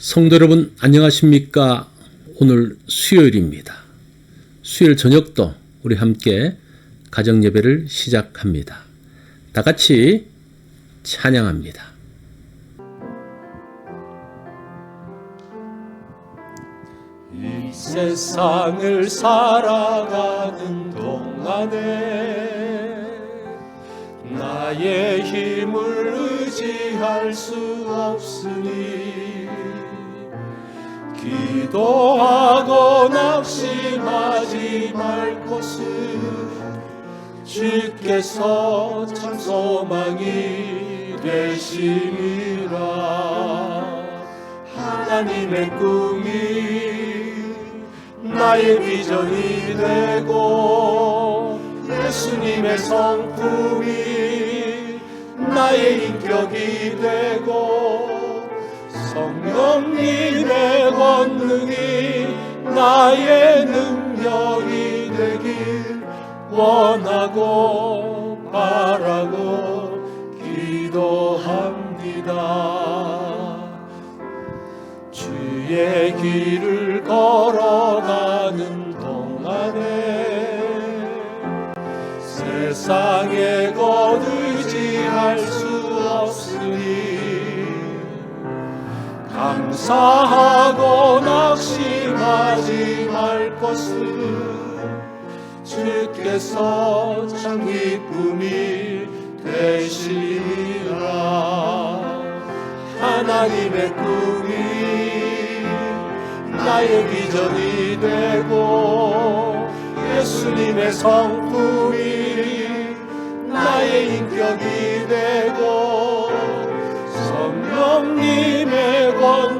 성도 여러분 안녕하십니까? 오늘 수요일입니다. 수요일 저녁도 우리 함께 가정 예배를 시작합니다. 다 같이 찬양합니다. 이 세상을 살아가는 동안에 나의 힘을 의지할 수 없으니 기도하고 낙심하지 말 것은 주께서 참 소망이 되심이라. 하나님의 꿈이 나의 비전이 되고 예수님의 성품이 나의 인격이 되고 성령님의 권능이 나의 능력이 되길 원하고 바라고 기도합니다. 주의 길을 걸어가는 동안에 곧 의지할 사하고 낙심하지 말 것은 주께서 참 기쁨이 되시리라. 하나님의 꿈이 나의 비전이 되고 예수님의 성품이 나의 인격이 되고 성령님의 권능이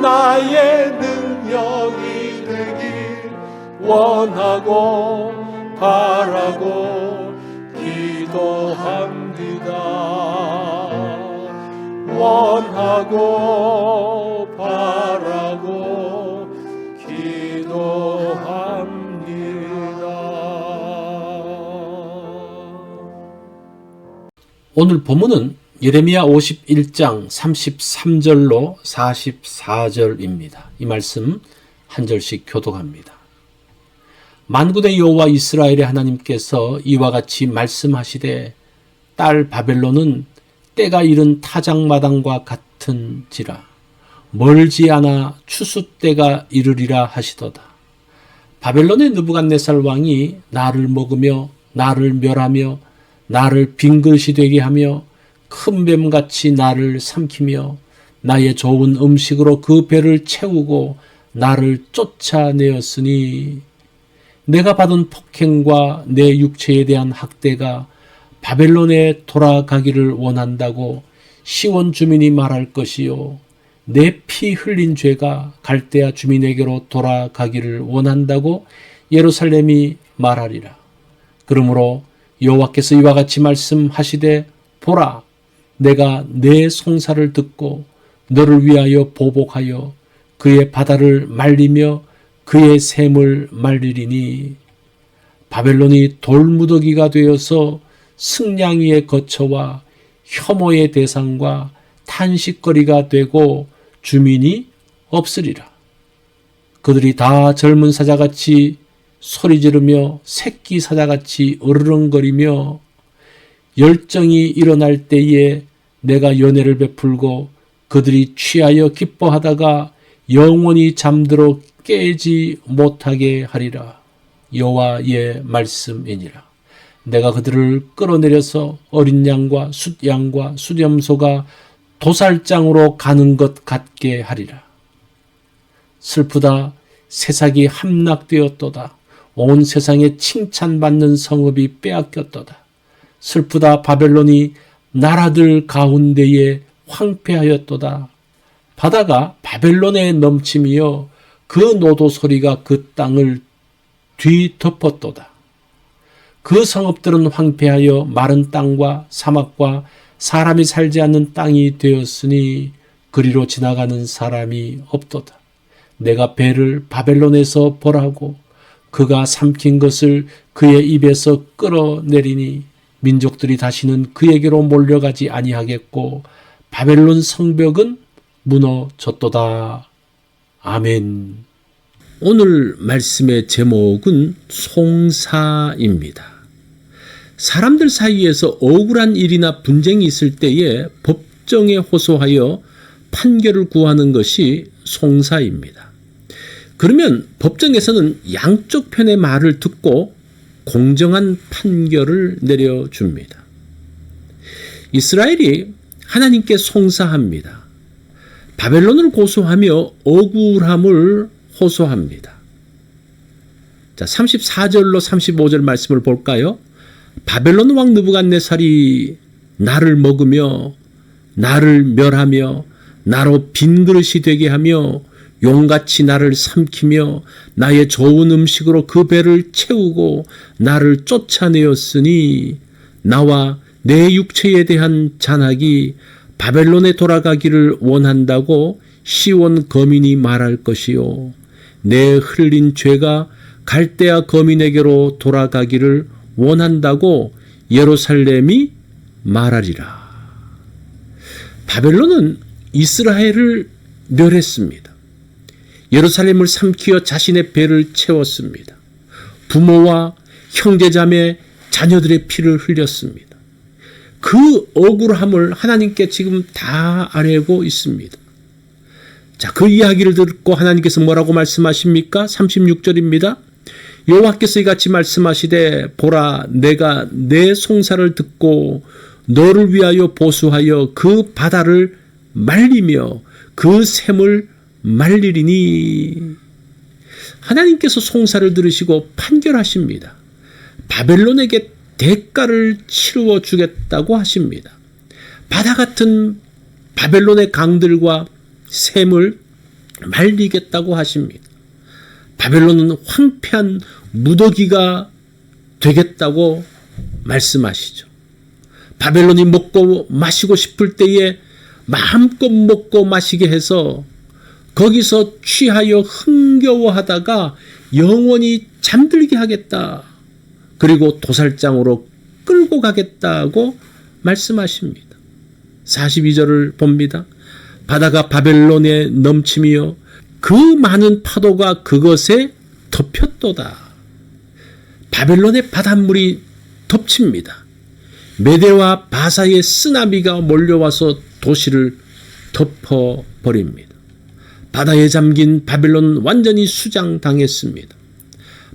나의 능력이 되길 원하고 바라고 기도합니다. 원하고 바라고 기도합니다. 오늘 본문은 예레미야 51장 33절로 44절입니다. 이 말씀 한 절씩 교독합니다. 만군의 여호와 이스라엘의 하나님께서 이와 같이 말씀하시되 딸 바벨론은 때가 이른 타작마당과 같은지라 멀지 않아 추수 때가 이르리라 하시도다. 바벨론의 느부갓네살 왕이 나를 먹으며 나를 멸하며 나를 빈것이 되게 하며 큰 뱀같이 나를 삼키며 나의 좋은 음식으로 그 배를 채우고 나를 쫓아내었으니 내가 받은 폭행과 내 육체에 대한 학대가 바벨론에 돌아가기를 원한다고 시원 주민이 말할 것이요 내 피 흘린 죄가 갈대아 주민에게로 돌아가기를 원한다고 예루살렘이 말하리라. 그러므로 여호와께서 이와 같이 말씀하시되 보라 내가 내 송사를 듣고 너를 위하여 보복하여 그의 바다를 말리며 그의 샘을 말리리니 바벨론이 돌무더기가 되어서 승냥이의 거처와 혐오의 대상과 탄식거리가 되고 주민이 없으리라. 그들이 다 젊은 사자같이 소리 지르며 새끼 사자같이 으르렁거리며 열정이 일어날 때에 내가 연애를 베풀고 그들이 취하여 기뻐하다가 영원히 잠들어 깨지 못하게 하리라. 여호와의 말씀이니라. 내가 그들을 끌어내려서 어린 양과 숫양과 수렴소가 도살장으로 가는 것 같게 하리라. 슬프다. 세상이 함락되었도다. 온 세상에 칭찬받는 성읍이 빼앗겼도다. 슬프다. 바벨론이 나라들 가운데에 황폐하였도다. 바다가 바벨론에 넘침이여 그 노도 소리가 그 땅을 뒤덮었도다. 그 성읍들은 황폐하여 마른 땅과 사막과 사람이 살지 않는 땅이 되었으니 그리로 지나가는 사람이 없도다. 내가 배를 바벨론에서 보라고 그가 삼킨 것을 그의 입에서 끌어내리니 민족들이 다시는 그에게로 몰려가지 아니하겠고 바벨론 성벽은 무너졌도다. 아멘. 오늘 말씀의 제목은 송사입니다. 사람들 사이에서 억울한 일이나 분쟁이 있을 때에 법정에 호소하여 판결을 구하는 것이 송사입니다. 그러면 법정에서는 양쪽 편의 말을 듣고 공정한 판결을 내려줍니다. 이스라엘이 하나님께 송사합니다. 바벨론을 고소하며 억울함을 호소합니다. 자, 34절로 35절 말씀을 볼까요? 바벨론 왕 느부갓네살이 나를 먹으며 나를 멸하며 나로 빈 그릇이 되게 하며 용같이 나를 삼키며 나의 좋은 음식으로 그 배를 채우고 나를 쫓아내었으니 나와 내 육체에 대한 잔악이 바벨론에 돌아가기를 원한다고 시온 거민이 말할 것이요 내 흘린 죄가 갈대아 거민에게로 돌아가기를 원한다고 예루살렘이 말하리라. 바벨론은 이스라엘을 멸했습니다. 예루살렘을 삼키어 자신의 배를 채웠습니다. 부모와 형제자매 자녀들의 피를 흘렸습니다. 그 억울함을 하나님께 지금 다 아뢰고 있습니다. 자, 그 이야기를 듣고 하나님께서 뭐라고 말씀하십니까? 36절입니다. 여호와께서 이같이 말씀하시되 보라 내가 내 송사를 듣고 너를 위하여 보수하여 그 바다를 말리며 그 샘을 말리리니 하나님께서 송사를 들으시고 판결하십니다. 바벨론에게 대가를 치루어 주겠다고 하십니다. 바다 같은 바벨론의 강들과 샘을 말리겠다고 하십니다. 바벨론은 황폐한 무더기가 되겠다고 말씀하시죠. 바벨론이 먹고 마시고 싶을 때에 마음껏 먹고 마시게 해서 거기서 취하여 흥겨워하다가 영원히 잠들게 하겠다. 그리고 도살장으로 끌고 가겠다고 말씀하십니다. 42절을 봅니다. 바다가 바벨론에 넘침이요 그 많은 파도가 그것에 덮였도다. 바벨론의 바닷물이 덮칩니다. 메대와 바사의 쓰나미가 몰려와서 도시를 덮어버립니다. 바다에 잠긴 바벨론 완전히 수장당했습니다.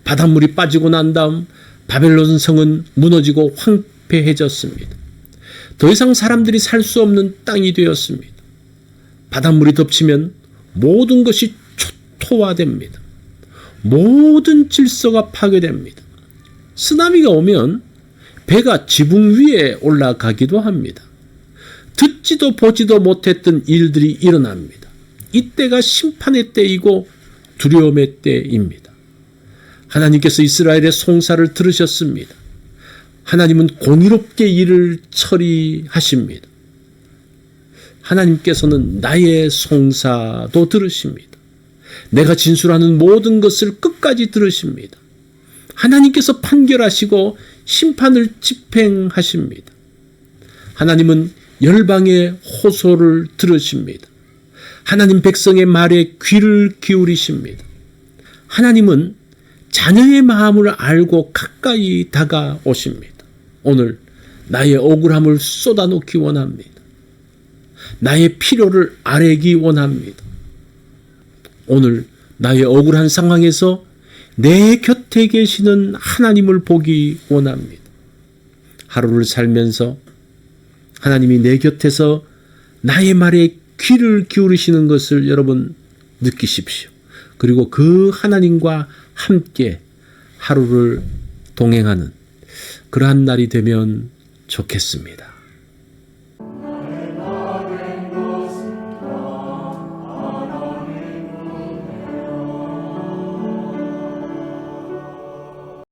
바닷물이 빠지고 난 다음 바벨론 성은 무너지고 황폐해졌습니다. 더 이상 사람들이 살 수 없는 땅이 되었습니다. 바닷물이 덮치면 모든 것이 초토화됩니다. 모든 질서가 파괴됩니다. 쓰나미가 오면 배가 지붕 위에 올라가기도 합니다. 듣지도 보지도 못했던 일들이 일어납니다. 이때가 심판의 때이고 두려움의 때입니다. 하나님께서 이스라엘의 송사를 들으셨습니다. 하나님은 공의롭게 일을 처리하십니다. 하나님께서는 나의 송사도 들으십니다. 내가 진술하는 모든 것을 끝까지 들으십니다. 하나님께서 판결하시고 심판을 집행하십니다. 하나님은 열방의 호소를 들으십니다. 하나님 백성의 말에 귀를 기울이십니다. 하나님은 자녀의 마음을 알고 가까이 다가오십니다. 오늘 나의 억울함을 쏟아놓기 원합니다. 나의 필요를 아뢰기 원합니다. 오늘 나의 억울한 상황에서 내 곁에 계시는 하나님을 보기 원합니다. 하루를 살면서 하나님이 내 곁에서 나의 말에 귀를 기울이시는 것을 여러분 느끼십시오. 그리고 그 하나님과 함께 하루를 동행하는 그러한 날이 되면 좋겠습니다.